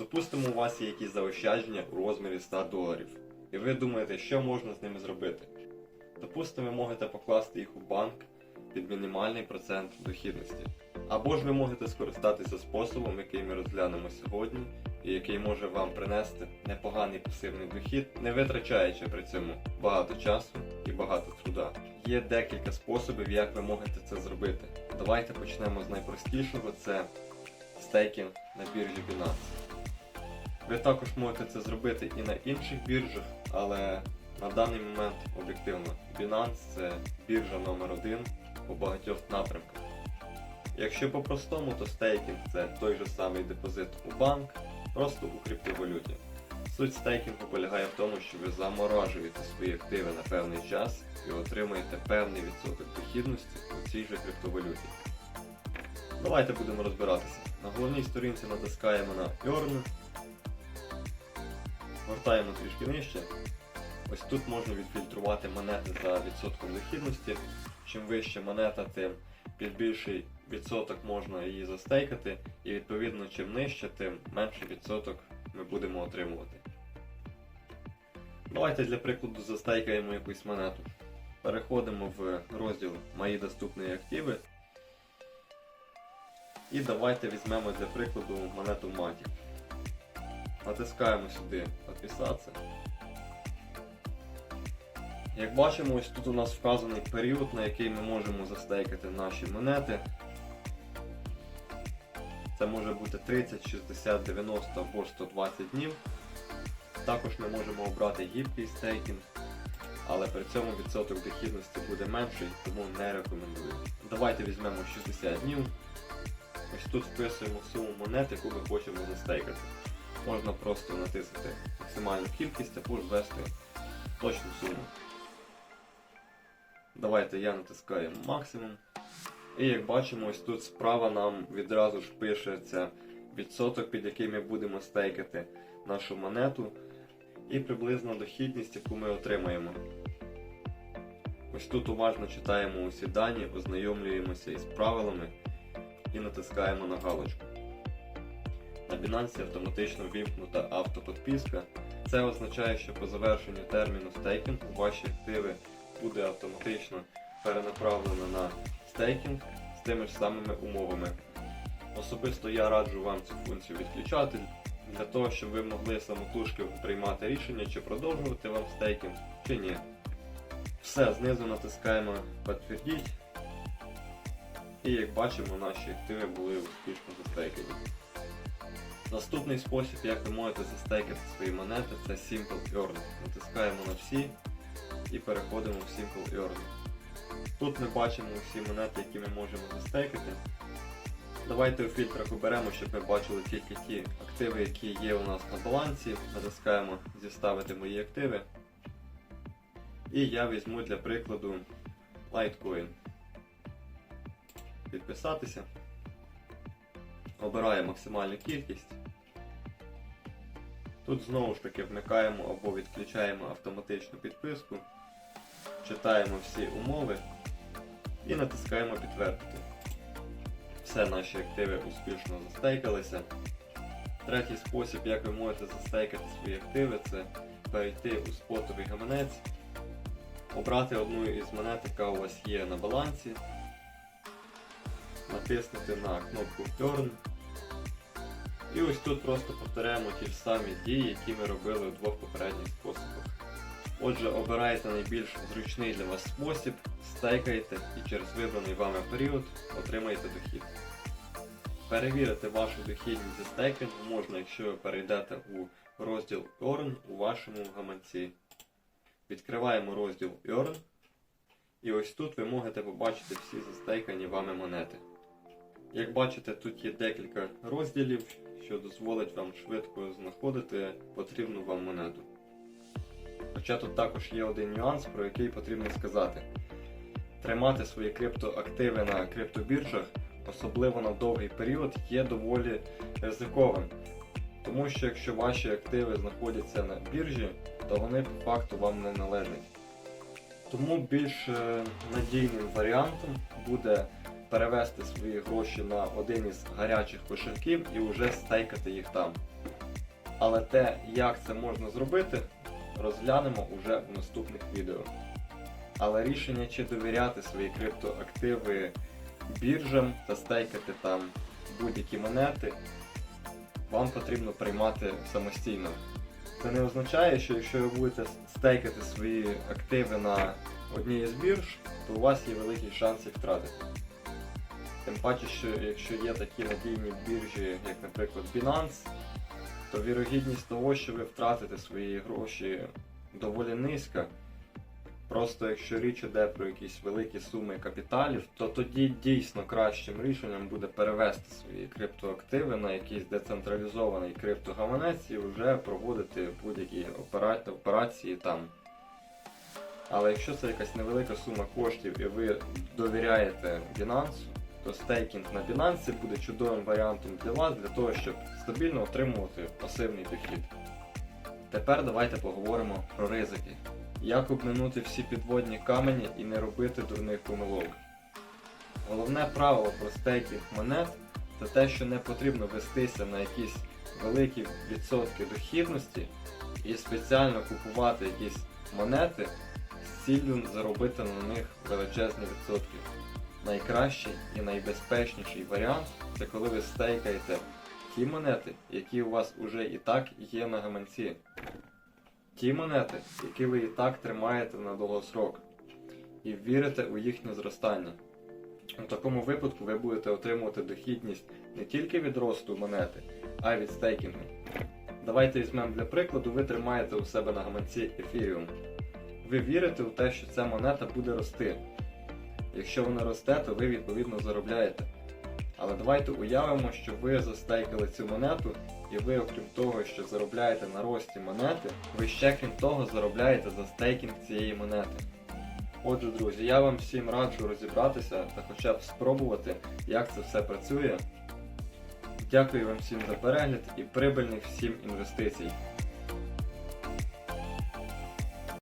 Допустимо, у вас є якісь заощадження у розмірі 100 доларів, і ви думаєте, що можна з ними зробити. Допустимо, ви можете покласти їх у банк під мінімальний процент дохідності. Або ж ви можете скористатися способом, який ми розглянемо сьогодні, і який може вам принести непоганий пасивний дохід, не витрачаючи при цьому багато часу і багато труда. Є декілька способів, як ви можете це зробити. Давайте почнемо з найпростішого це стейкінг на біржі Binance. Ви також можете це зробити і на інших біржах, але на даний момент об'єктивно Binance це біржа номер один у багатьох напрямках. Якщо по-простому, то стейкінг це той же самий депозит у банк, просто у криптовалюті. Суть стейкінгу полягає в тому, що ви заморажуєте свої активи на певний час і отримуєте певний відсоток дохідності у цій же криптовалюті. Давайте будемо розбиратися. На головній сторінці натискаємо на Earn, гортаємо трішки нижче. Ось тут можна відфільтрувати монети за відсотком дохідності. Чим вища монета, тим під більший відсоток можна її застейкати, і відповідно чим нижче, тим менший відсоток ми будемо отримувати. Давайте для прикладу застейкаємо якусь монету. Переходимо в розділ Мої доступні активи. І давайте візьмемо для прикладу монету Маті. Натискаємо сюди Підписатися. Як бачимо, ось тут у нас вказаний період, на який ми можемо застейкати наші монети. Це може бути 30, 60, 90 або 120 днів. Також ми можемо обрати гібкий стейкінг, але при цьому відсоток дохідності буде менший, тому не рекомендую. Давайте візьмемо 60 днів. Ось тут вписуємо суму монет, яку ми хочемо застейкати. Можна просто натиснути максимальну кількість або ж ввести точну суму. Давайте я натискаю максимум. І як бачимо, ось тут справа нам відразу ж пишеться відсоток, під який ми будемо стейкати нашу монету, і приблизна дохідність, яку ми отримаємо. Ось тут уважно читаємо усі дані, ознайомлюємося із правилами і натискаємо на галочку. На Binance автоматично вімкнута автоподписка. Це означає, що по завершенню терміну стейкінгу ваші активи буде автоматично перенаправлено на стейкінг з тими ж самими умовами. Особисто я раджу вам цю функцію відключати для того, щоб ви могли самотужки приймати рішення, чи продовжувати вам стейкінг, чи ні. Все, знизу натискаємо Підтвердіть. І як бачимо, наші активи були успішно застейкані. Наступний спосіб, як ви можете застейкати свої монети, це Simple Earn. Натискаємо на всі і переходимо в Simple Earn. Тут ми бачимо всі монети, які ми можемо застейкати. Давайте у фільтрах оберемо, щоб ми бачили тільки ті активи, які є у нас на балансі. Натискаємо Зіставити мої активи. І я візьму для прикладу Litecoin. Підписатися. Обираю максимальну кількість. Тут знову ж таки вмикаємо або відключаємо автоматичну підписку, читаємо всі умови і натискаємо підтвердити. Все наші активи успішно застейкалися. Третій спосіб, як ви можете застейкати свої активи, це перейти у спотовий гаманець, обрати одну із монет, яка у вас є на балансі, натиснути на кнопку Turn. І ось тут просто повторяємо ті ж самі дії, які ми робили у двох попередніх способах. Отже, обирайте найбільш зручний для вас спосіб, стейкайте і через вибраний вами період отримаєте дохід. Перевірити вашу дохідність зі стейкінгу можна, якщо ви перейдете у розділ Earn у вашому гаманці. Відкриваємо розділ Earn. І ось тут ви можете побачити всі застейкані вами монети. Як бачите, тут є декілька розділів, що дозволить вам швидко знаходити потрібну вам монету. Хоча тут також є один нюанс, про який потрібно сказати. Тримати свої криптоактиви на криптобіржах, особливо на довгий період, є доволі ризиковим. Тому що якщо ваші активи знаходяться на біржі, то вони по факту вам не належать. Тому більш е, надійним варіантом буде перевести свої гроші на один із гарячих кошельків і вже стейкати їх там. Але те, як це можна зробити, розглянемо уже в наступних відео. Але рішення, чи довіряти свої криптоактиви біржам та стейкати там будь-які монети, вам потрібно приймати самостійно. Це не означає, що якщо ви будете стейкати свої активи на одній із бірж, то у вас є великий шанс їх втратити. Тим паче, що якщо є такі надійні біржі, як, наприклад, Binance, то вірогідність того, що ви втратите свої гроші доволі низька. Просто якщо річ іде про якісь великі суми капіталів, то тоді дійсно кращим рішенням буде перевести свої криптоактиви на якийсь децентралізований криптогаманець і вже проводити будь-які операції там. Але якщо це якась невелика сума коштів і ви довіряєте Binance, то стейкінг на Binance буде чудовим варіантом для вас для того, щоб стабільно отримувати пасивний дохід. Тепер давайте поговоримо про ризики. Як обминути всі підводні камені і не робити дурних помилок. Головне правило про стейкінг монет це те, що не потрібно вестися на якісь великі відсотки дохідності і спеціально купувати якісь монети з ціллю заробити на них величезні відсотки. Найкращий і найбезпечніший варіант це коли ви стейкаєте ті монети, які у вас уже і так є на гаманці. Ті монети, які ви і так тримаєте на довгосрок, і вірите у їхнє зростання. У такому випадку ви будете отримувати дохідність не тільки від росту монети, а й від стейкінгу. Давайте візьмемо для прикладу, ви тримаєте у себе на гаманці Ethereum. Ви вірите у те, що ця монета буде рости. Якщо вона росте, то ви відповідно заробляєте. Але давайте уявимо, що ви застейкали цю монету, і ви, окрім того, що заробляєте на рості монети, ви ще крім того заробляєте за стейкінг цієї монети. Отже, друзі, я вам всім раджу розібратися та хоча б спробувати, як це все працює. Дякую вам всім за перегляд і прибильних всім інвестицій.